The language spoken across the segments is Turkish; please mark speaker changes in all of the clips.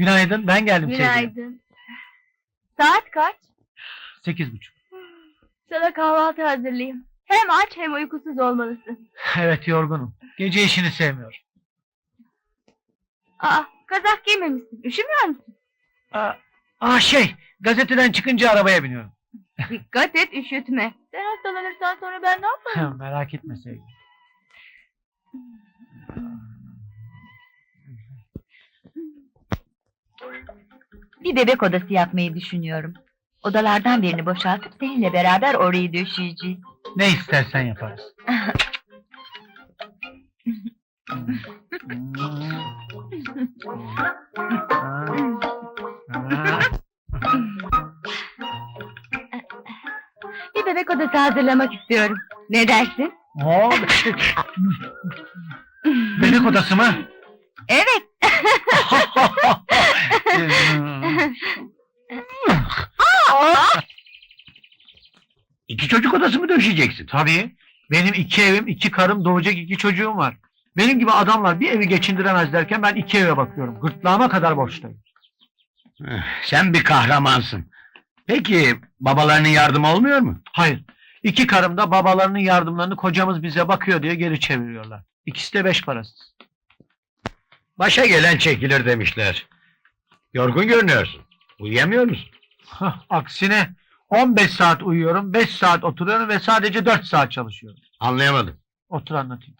Speaker 1: Günaydın, ben geldim sevgilim.
Speaker 2: Günaydın. Saat kaç?
Speaker 1: Sekiz buçuk.
Speaker 2: Sana kahvaltı hazırlayayım. Hem aç hem uykusuz olmalısın.
Speaker 1: Evet, yorgunum. Gece işini sevmiyorum.
Speaker 2: Aa, kazak giymemişsin. Üşümüyor musun?
Speaker 1: Aa, aa şey, gazeteden çıkınca arabaya biniyorum.
Speaker 2: Dikkat et, üşütme. Sen hastalanırsan sonra ben ne yaparım?
Speaker 1: Merak etme sevgilim.
Speaker 3: Bir bebek odası yapmayı düşünüyorum. Odalardan birini boşaltıp seninle beraber orayı döşeyeceğiz.
Speaker 1: Ne istersen yaparız.
Speaker 2: Bir bebek odası hazırlamak istiyorum. Ne dersin?
Speaker 1: Oo, Bebek odası mı?
Speaker 2: Evet.
Speaker 4: İki çocuk odası mı döşeyeceksin?
Speaker 1: Tabii. Benim iki evim, iki karım, doğacak iki çocuğum var. Benim gibi adamlar bir evi geçindiremez derken ben iki eve bakıyorum. Gırtlağıma kadar borçluyum.
Speaker 4: Eh, Sen bir kahramansın. Peki babalarının yardımı olmuyor mu?
Speaker 1: Hayır. İki karım da babalarının yardımlarını kocamız bize bakıyor diye geri çeviriyorlar. İkisi de beş parasız.
Speaker 4: Başa gelen çekilir demişler. Yorgun görünüyorsun. Uyuyamıyor musun?
Speaker 1: Hah, aksine 15 saat uyuyorum, 5 saat oturuyorum ve sadece 4 saat çalışıyorum.
Speaker 4: Anlayamadım.
Speaker 1: Otur anlatayım.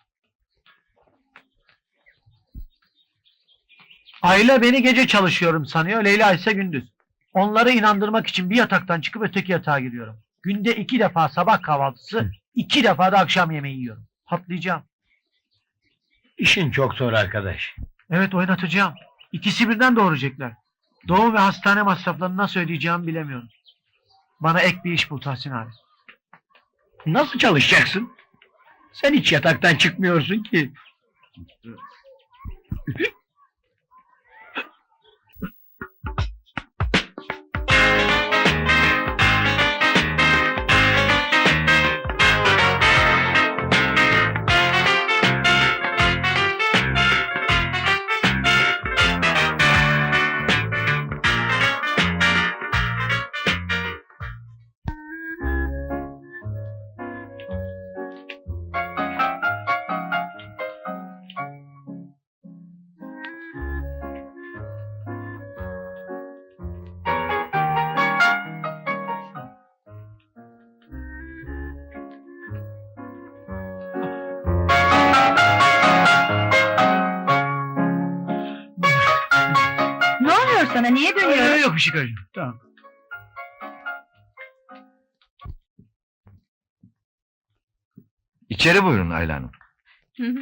Speaker 1: Ayla beni gece çalışıyorum sanıyor, Leyla ise gündüz. Onları inandırmak için bir yataktan çıkıp öteki yatağa giriyorum. Günde iki defa sabah kahvaltısı, iki defa da akşam yemeği yiyorum. Patlayacağım.
Speaker 4: İşin çok zor arkadaş.
Speaker 1: Evet oynatacağım. İkisi birden doğuracaklar. Doğum ve hastane masraflarını nasıl ödeyeceğimi bilemiyorum. Bana ek bir iş bul Tahsin abi.
Speaker 4: Nasıl çalışacaksın? Sen hiç yataktan çıkmıyorsun ki.
Speaker 3: Sana? Niye dönüyorsun?
Speaker 1: yok ışık acı. Tamam.
Speaker 5: İçeri buyurun Ayla Hanım.
Speaker 2: Hı hı.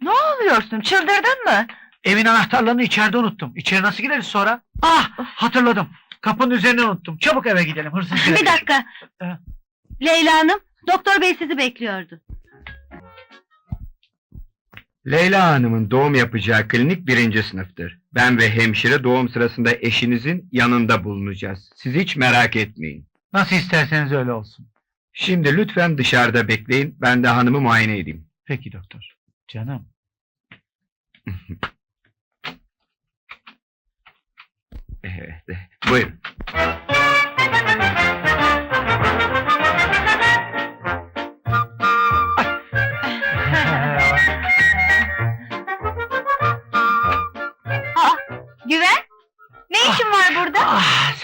Speaker 3: Ne oluyorsun? Çıldırdın mı?
Speaker 1: Evin anahtarlarını içeride unuttum. İçeri nasıl gireriz sonra? Ah hatırladım. Kapının üzerine unuttum. Çabuk eve gidelim. Hırsız.
Speaker 2: Bir dakika.
Speaker 1: Evet.
Speaker 2: Leyla Hanım, doktor bey sizi bekliyordu.
Speaker 6: Leyla Hanım'ın doğum yapacağı klinik birinci sınıftır. Ben ve hemşire doğum sırasında eşinizin yanında bulunacağız. Siz hiç merak etmeyin.
Speaker 1: Nasıl isterseniz öyle olsun.
Speaker 6: Şimdi lütfen dışarıda bekleyin, ben de hanımı muayene edeyim.
Speaker 1: Peki doktor. Canım.
Speaker 6: Evet, buyurun.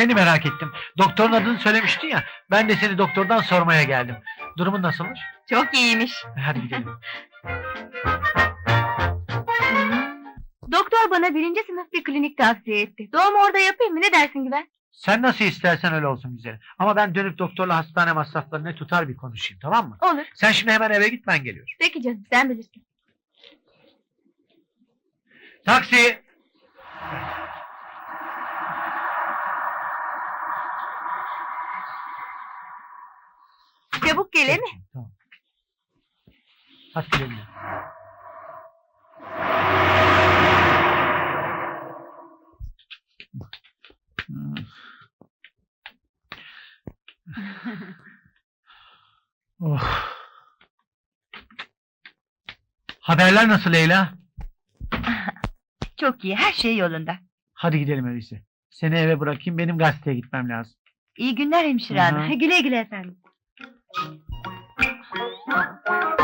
Speaker 1: Seni merak ettim. Doktorun adını söylemiştin ya. Ben de seni doktordan sormaya geldim. Durumun nasılmış?
Speaker 2: Çok iyiymiş.
Speaker 1: Hadi gidelim.
Speaker 2: Doktor bana birinci sınıf bir klinik tavsiye etti. Doğumu orada yapayım mı? Ne dersin Güven?
Speaker 1: Sen nasıl istersen öyle olsun güzelim. Ama ben dönüp doktorla hastane masraflarını tutar bir konuşayım tamam mı?
Speaker 2: Olur.
Speaker 1: Sen şimdi hemen eve git ben geliyorum.
Speaker 2: Peki canım, sen bilirsin.
Speaker 1: Taksi!
Speaker 2: Gele mi?
Speaker 1: Tamam. Hadi güle güle. Oh. Haberler nasıl Leyla?
Speaker 3: Çok iyi, her şey yolunda.
Speaker 1: Hadi gidelim öyleyse. Seni eve bırakayım, benim gazeteye gitmem lazım.
Speaker 3: İyi günler hemşire hanım.
Speaker 2: Güle güle efendim. Thank you.